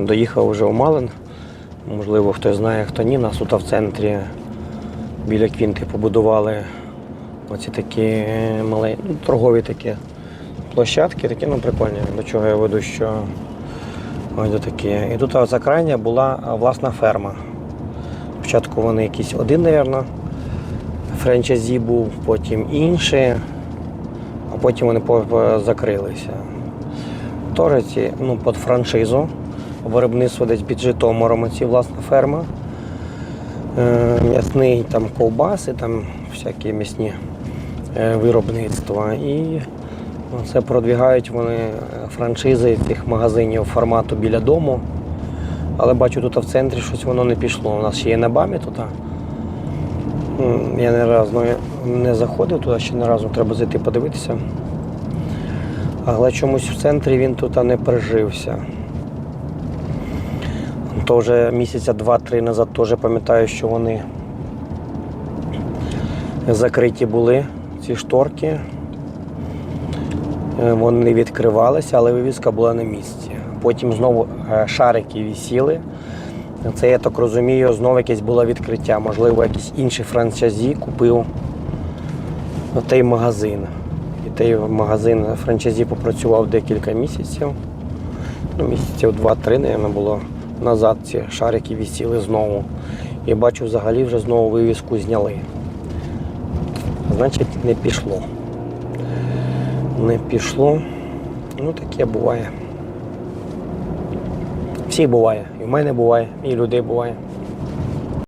Доїхав вже у Малин. Можливо, хтось знає, хто ні. Нас тут в центрі біля квінти побудували оці такі малі, ну, торгові такі площадки, такі ну, прикольні. До чого я веду, що ось такі. І тут за крайня була власна ферма. Спочатку вони якийсь один, мабуть, франчайзі був, потім інший, а потім вони закрилися. Теж ці, ну, під франшизу. Виробництво десь під Житомиром, ці власна ферма. Е, М'ясний там ковбаси, там всякі м'ясні е, виробництва. І це продвігають вони франшизи тих магазинів формату біля дому. Але бачу, тут в центрі щось воно не пішло. У нас ще є на бамі тут. Я не разу не заходив туди, ще не разу треба зайти подивитися. Але чомусь в центрі він тут не прижився. То вже місяця два-три назад теж пам'ятаю, що вони закриті були, ці шторки. Е, Вони відкривалися, але вивіска була на місці. Потім знову е, шарики висіли. Це, я так розумію, знову якесь було відкриття. Можливо, якийсь інший франчайзі купив той магазин. І той магазин франчайзі попрацював декілька місяців. Ну, місяців два-три, мабуть, було назад ці шарики висіли знову. І бачу, взагалі вже знову вивіску зняли. Значить, не пішло. Не пішло. Ну, таке буває. Всіх буває. І в мене буває, і людей буває.